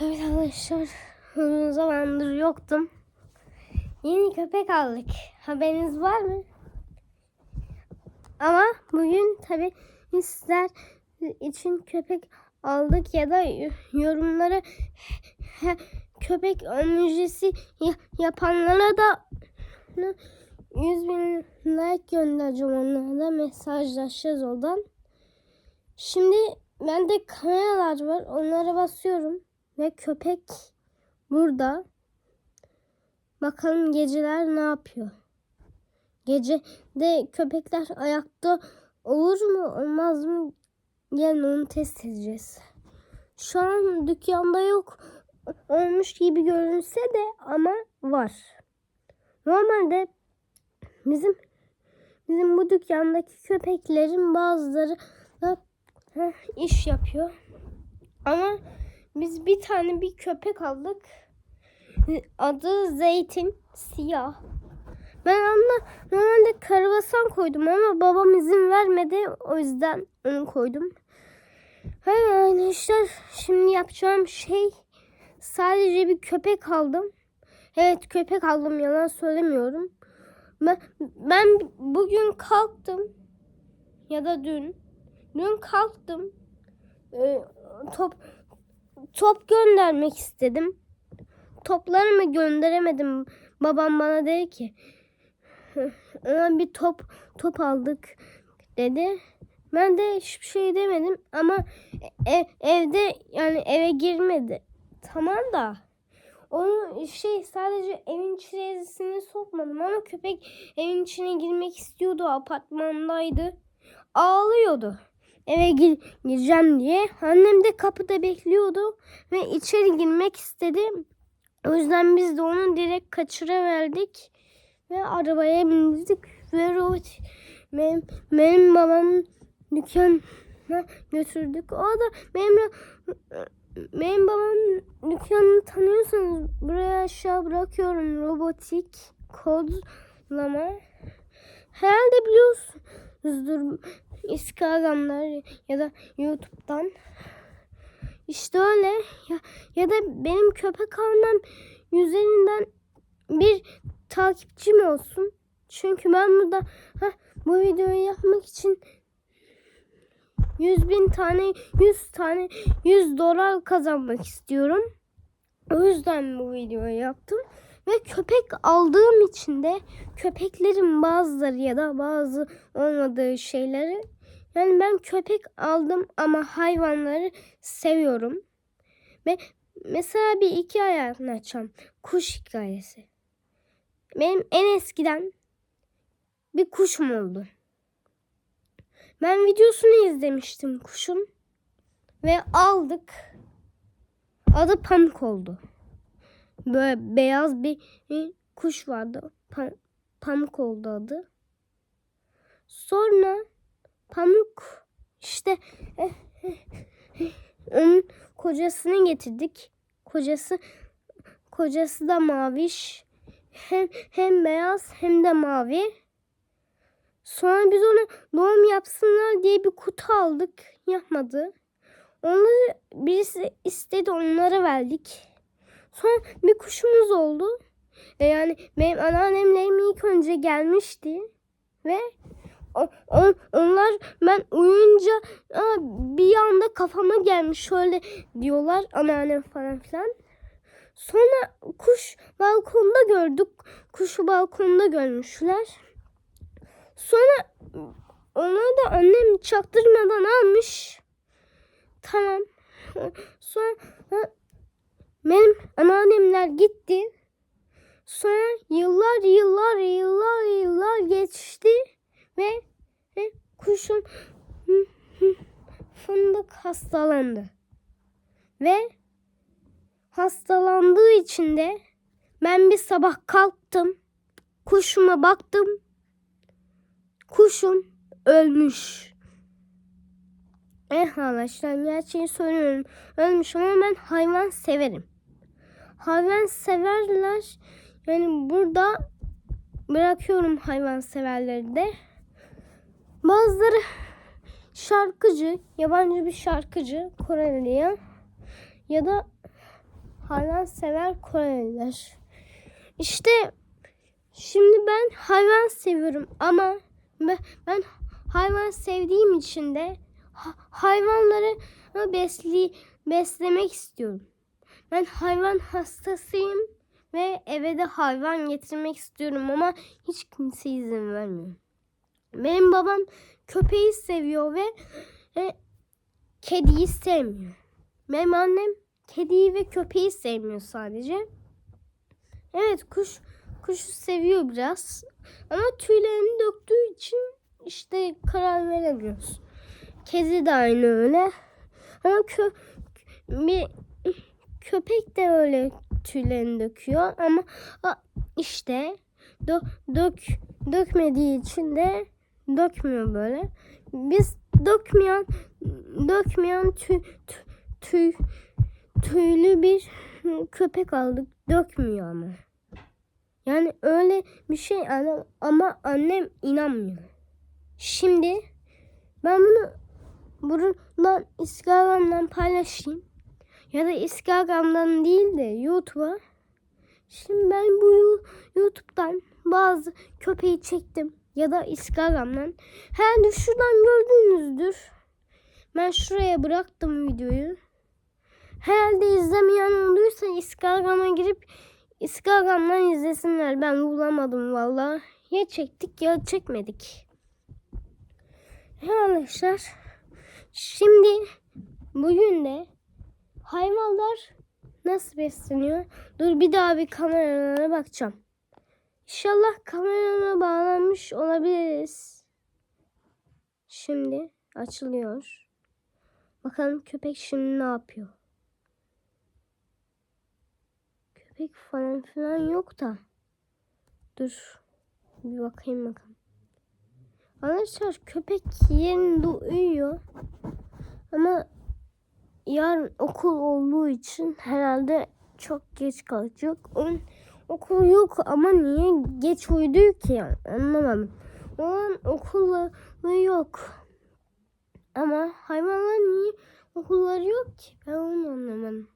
Evet arkadaşlar uzun zamandır yoktum. Yeni köpek aldık. Haberiniz var mı? Ama bugün tabi sizler için köpek aldık ya da yorumlara köpek müjdesi yapanlara da 100 bin like göndereceğim onlara da mesajlaşacağız oradan. Şimdi bende kameralar var. Onlara basıyorum. Ve köpek burada. Bakalım geceler ne yapıyor. Gece de köpekler ayakta olur mu olmaz mı? Gelin onu test edeceğiz. Şu an dükkanda yok olmuş gibi görünse de ama var. Normalde bizim bizim bu dükkandaki köpeklerin bazıları da iş yapıyor. Ama biz bir tane bir köpek aldık. Adı Zeytin. Siyah. Ben onunla normalde karabasan koydum ama babam izin vermedi. O yüzden onu koydum. Hayır arkadaşlar şimdi yapacağım şey sadece bir köpek aldım. Evet köpek aldım yalan söylemiyorum. Ben, ben bugün kalktım ya da dün. Dün kalktım. Ee, top top göndermek istedim. Toplarımı gönderemedim. Babam bana dedi ki ona bir top top aldık dedi. Ben de hiçbir şey demedim ama ev, evde yani eve girmedi. Tamam da onu şey sadece evin içerisine sokmadım ama köpek evin içine girmek istiyordu apartmandaydı. Ağlıyordu eve gir gireceğim diye. Annem de kapıda bekliyordu ve içeri girmek istedi. O yüzden biz de onu direkt kaçırıverdik ve arabaya bindirdik ve robot benim, benim babamın dükkanına götürdük. O da benim benim babamın dükkanını tanıyorsanız buraya aşağı bırakıyorum robotik kodlama. Herhalde biliyorsunuzdur Instagram'dan ya da YouTube'dan. İşte öyle. Ya, ya da benim köpek almam üzerinden bir takipçim olsun. Çünkü ben burada heh, bu videoyu yapmak için 100 bin tane 100 tane 100 dolar kazanmak istiyorum. O yüzden bu videoyu yaptım. Ve köpek aldığım için de köpeklerin bazıları ya da bazı olmadığı şeyleri yani ben köpek aldım ama hayvanları seviyorum. Ve mesela bir iki anlatacağım. Kuş hikayesi. Benim en eskiden bir kuşum oldu. Ben videosunu izlemiştim kuşun. Ve aldık. Adı Pamuk oldu. Böyle beyaz bir kuş vardı. Pamuk oldu adı. Sonra Pamuk işte onun kocasını getirdik. Kocası kocası da maviş. Hem hem beyaz hem de mavi. Sonra biz ona doğum yapsınlar diye bir kutu aldık. Yapmadı. Onları birisi istedi onlara verdik. Sonra bir kuşumuz oldu. E yani benim anneannemlerim ilk önce gelmişti. Ve on, onlar ben uyuyunca bir anda kafama gelmiş şöyle diyorlar anneannem falan filan. Sonra kuş balkonda gördük. Kuşu balkonda görmüşler. Sonra onu da annem çaktırmadan almış. Tamam. Sonra benim anneannemler gitti. Sonra yıllar yıllar yıllar yıllar geçti ve, kuşum fındık hastalandı. Ve hastalandığı için de ben bir sabah kalktım. Kuşuma baktım. Kuşum ölmüş. Eh arkadaşlar gerçeği söylüyorum. Ölmüş ama ben hayvan severim. Hayvan severler. Yani burada bırakıyorum hayvan severleri de. Bazıları şarkıcı, yabancı bir şarkıcı, Koreli ya. Da hayvansever Koreliler. İşte şimdi ben hayvan seviyorum ama ben, hayvan sevdiğim için de ha- hayvanları besli, beslemek istiyorum. Ben hayvan hastasıyım ve eve de hayvan getirmek istiyorum ama hiç kimse izin vermiyor. Benim babam köpeği seviyor ve, ve kediyi sevmiyor. Benim annem kediyi ve köpeği sevmiyor sadece. Evet kuş kuşu seviyor biraz ama tüylerini döktüğü için işte karar veremiyoruz. Kedi de aynı öyle. Ama kö, bir köpek de öyle tüylerini döküyor ama işte dö, dök dökmediği için de dökmüyor böyle. Biz dökmeyen dökmeyen tüy, tü- tüy tüylü bir köpek aldık. Dökmüyor ama. Yani öyle bir şey ama, annem inanmıyor. Şimdi ben bunu buradan Instagram'dan paylaşayım. Ya da Instagram'dan değil de YouTube'a. Şimdi ben bu YouTube'dan bazı köpeği çektim. Ya da Instagram'dan. Herhalde şuradan gördüğünüzdür. Ben şuraya bıraktım videoyu. Herhalde izlemeyen olduysa Instagram'a girip Instagram'dan izlesinler. Ben bulamadım valla. Ya çektik ya çekmedik. Arkadaşlar şimdi bugün de hayvanlar nasıl besleniyor? Dur bir daha bir kameralara bakacağım. İnşallah kamerana bağlanmış olabiliriz. Şimdi açılıyor. Bakalım köpek şimdi ne yapıyor? Köpek falan filan yok da. Dur. Bir bakayım bakalım. Arkadaşlar köpek yerinde uyuyor. Ama yarın okul olduğu için herhalde çok geç kalacak. Onun okul yok ama niye geç uyudu ki anlamadım. Onun okulu yok. Ama hayvanlar niye okulları yok ki? Ben onu anlamadım.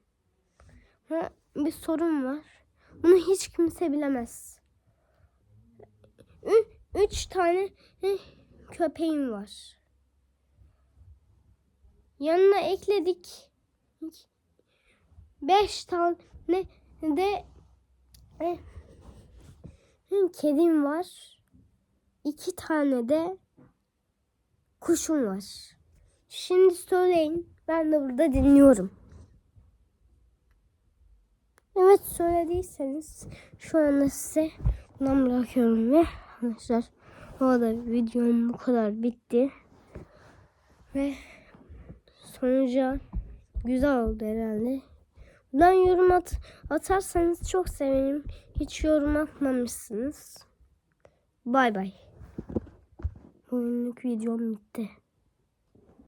Ha, bir sorun var. Bunu hiç kimse bilemez. Ü- üç tane eh, köpeğim var. Yanına ekledik. Beş tane de eh, kedim var. İki tane de kuşum var. Şimdi söyleyin. Ben de burada dinliyorum. Evet söylediyseniz şu anda size bundan bırakıyorum ve arkadaşlar bu arada videom bu kadar bitti. Ve sonuca güzel oldu herhalde. Buradan yorum at atarsanız çok sevinirim. Hiç yorum atmamışsınız. Bay bay. Bugünlük videom bitti.